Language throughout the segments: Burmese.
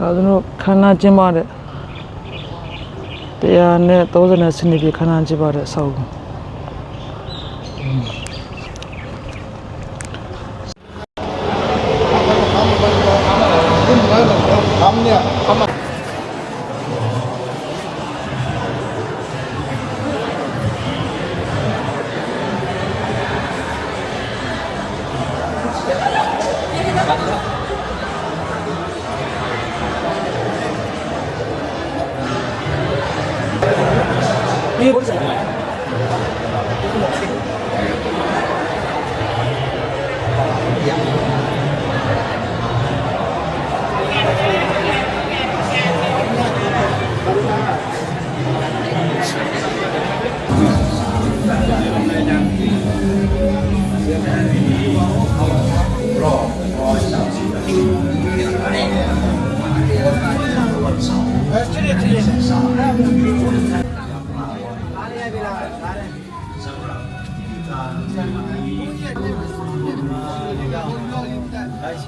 ဒါကျွန်တော်ခန္ဓာကျင်းပတဲ့တရားနဲ့30နဲ့စနစ်ပြခန္ဓာကျင်းပတဲ့အဆောက်အဦ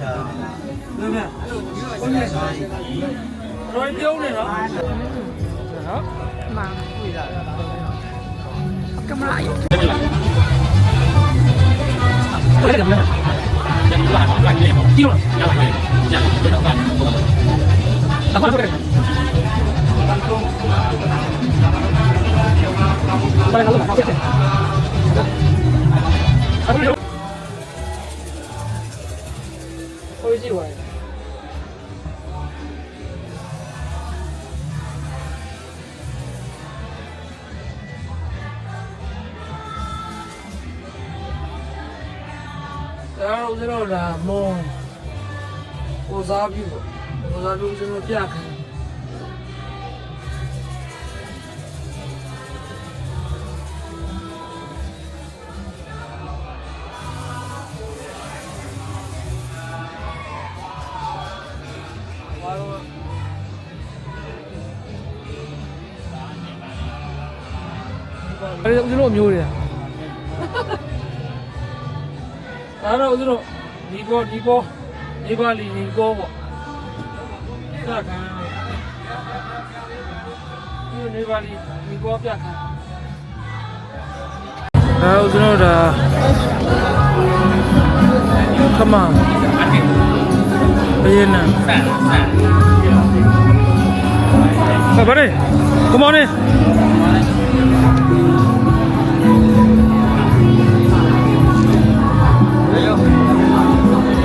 Dạ. rồi tiêu này đó đó mà cầm lại Hãy subscribe cho kênh Ghiền Mì Gõ Để không bỏ lỡ những video hấp dẫn ရာဟိုကြည့်ပါဦးဒါတော့ကျွန်တော်ဒါမုံကိုစားပြုပေါ့ကိုစားပြုကျွန်တော်ပြခံ အဲ့ဒါဦးဇင်းတို့အမျိုးတွေကဒါတော့ဦးဇင်းတို့ဒီကောဒီကောဒီပါလီဒီကောပေါ့စခံဒီနေပါလီဒီကောပြခံဒါဦးဇင်းတို့ဒါခမ ဘယ်နံဘာဘာလဲ Come on in.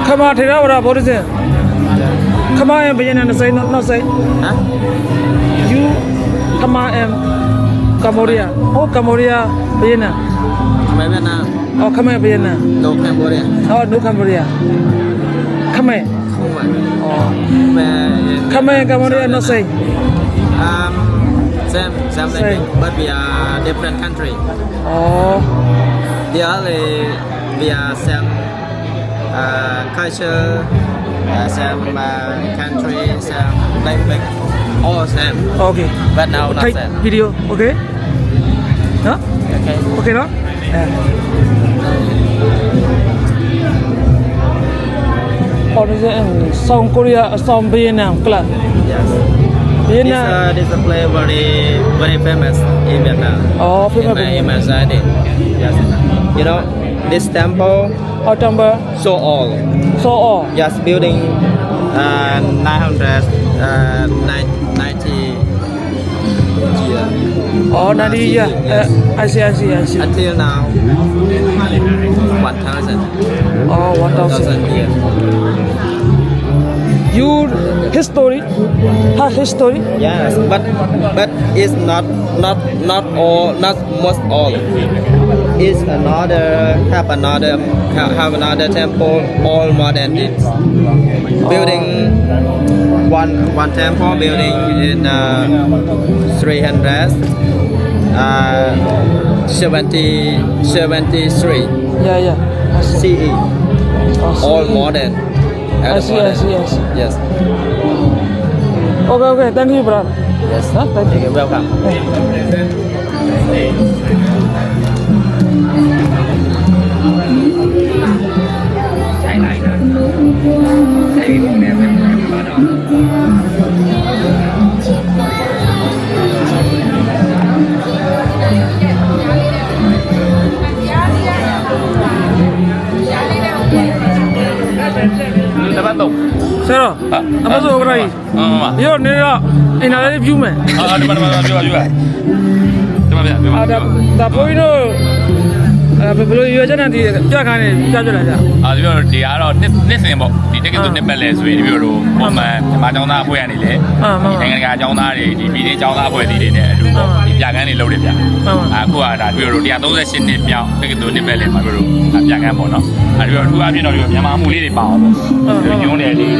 ခမထေရဝါဒဗောဓိစင်ခမယံဘယနနစိနောက်စိ Hả? you ခမယံကမ္ဘောဒီးယားဟောကမ္ဘောဒီးယားဘယန Mấy bên nào? ဟောခမယံဘယန Đồ Cambodia. ဟောဒုကမ္ဘောဒီးယားခမယ Không phải. ဟော Về ခမယံ Come on. Come here, come here, not say. Um, same, same, same. Thing, but we are different country. Oh. The only we are same uh, culture, uh, same uh, country, same language, all same. Okay. But now not same. Video, okay? Huh? Okay. Okay, no? Yeah. เคနော်အဲဟောဒီစင်ဆောင်းကိုရီးယားအဆောင်ဘယနကလပ် Yes. ဘယ This န uh, this a play very very famous in Vietnam. အော်ဖိမ In ဘ my, in my side. Yes. You know this temple အော်တမ်ဘာ so old. ဆောအော် Yes, building uh, 900, uh, 90 year အော်နာဒီယာအဲအစီအစီအစီ until now 1000အော်1000 1000 year. you history ha history Yes, but but it's not not not all not most all. It's another have another have, another temple all modern things. Building one one temple building in uh, 300 uh, 70 73 yeah yeah CE. Oh, All modern. I see, I see, I see. Yes. okay okay thank you brother Yes. Huh? Thank you. You're welcome. တော့ ဆရာတော်အမဆိုကရိုင်းအမမရောနေတော့အင်တာလေးဖြူမယ်အာဒီမှာဒီမှာပြောပြောပြောဒီမှာပြောအာဒါဒါဘိုးကြီးတို့ အဲဘယ်လိုရွေးချက်နဲ့ဒီပြခိုင်းနေပြပြလာကြအာဒီပြောဒီကတော့နှစ်နှစ်စင်ပေါ့ဒီတက္ကသိုလ်နှစ်ပတ်လဲဆိုရင်ဒီပြောတော့ပုံမှန်ဓမ္မကျောင်းသားအဖွဲ့ကနေလေဒီနိုင်ငံတကာကျောင်းသားတွေဒီပြည်တွင်းကျောင်းသားအဖွဲ့တွေနဲ့အတူပေါ့ဒီပြကန်းတွေလုပ်တယ်ဗျအခုကဒါပြောတော့138နှစ်မြောက်တက္ကသိုလ်နှစ်ပတ်လဲမှာပြောတော့ပြကန်းပေါ့နော်အဲဒီတော့အထူးအဖြစ်တော့ဒီမြန်မာမှုလေးတွေပါအောင်ပေါ့ရုံးတယ်လေး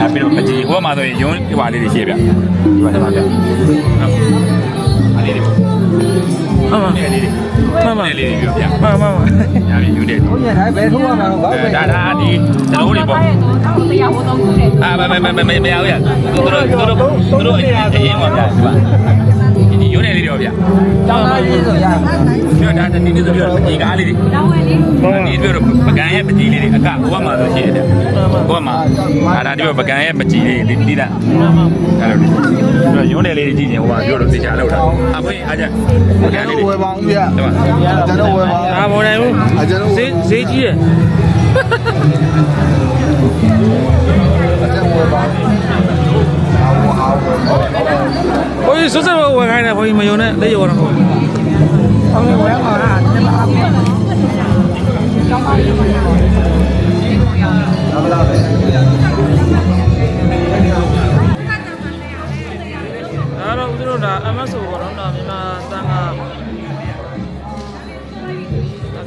အဲပြီးတော့ပကြီးဟိုမှာဆိုရင်ရုံးဟိုပါလေးတွေရှိရဗျဒီမှာဒီမှာဗျအားလေးတွေပေါ့ မှန်ပါလေးတွေမှန်ပါလေးတွေပြောဗျမှန်ပါမှန်ညာပြီယူတယ်ဟုတ်ရဲ့ဒါပဲထိုးရမှာဘာဒါဒါဒီသလိုတွေပေါ့တရားဟောတော့ခုတယ်အာမမမမမမရဘူးရသူတို့သူတို့သူတို့အရင်အရင်ပါဗျာဒီပါ ဒီရုံးနေလေးတော့ဗျာကျောင်းသားကြီးဆိုရပြောဒါဒီနေ့ဆိုပြောဒီကားလေးတွေတောင်းဝင်လေးဒီပြောတော့ပကံရဲ့ပကြီးလေးတွေအကဟိုမှာဆိုရှိရတယ်ဟိုမှာဒါဒါဒီပြောပကံရဲ့ပကြီးလေးတွေတိတာအဲ့လိုပြောရုံးနေလေးတွေကြည့်ရင်ဟိုမှာပြောတော့တေချာလောက်တာအဖွင့်အားကြပကံလေးတွေဝယ်ပါဦးဗျာဒီမှာကျွန်တော်ဝယ်ပါဒါမနိုင်ဘူးအကျွန်တော်ဈေးဈေးကြီးရယ်အကျွန်တော်ဝယ်ပါ စွတ်စက်ဝယ်ခိုင်းတယ်ဘိုးကြီးမယုံနဲ့လက်ရောတော့ဟုတ်အောင်ဝယ်မှာလားအဲ့တော့ဦးတို့ဒါ MSO ပေါ့နော်ဒါမြန်မာတန်ခါဒါ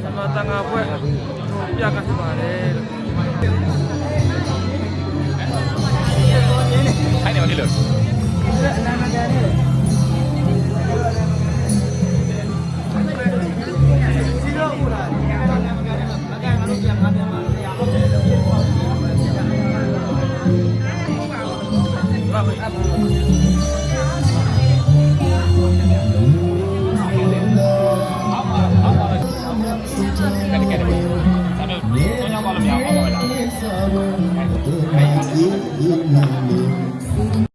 မြန်မာတန်ခါဘွဲ့ပြကဖြစ်ပါတယ်လို့ခိုင်းနေပါလေလို့ ကဲကဲကဲဆမ်းတော့တော့ညောင်းပါလို့မရအောင်ပါလား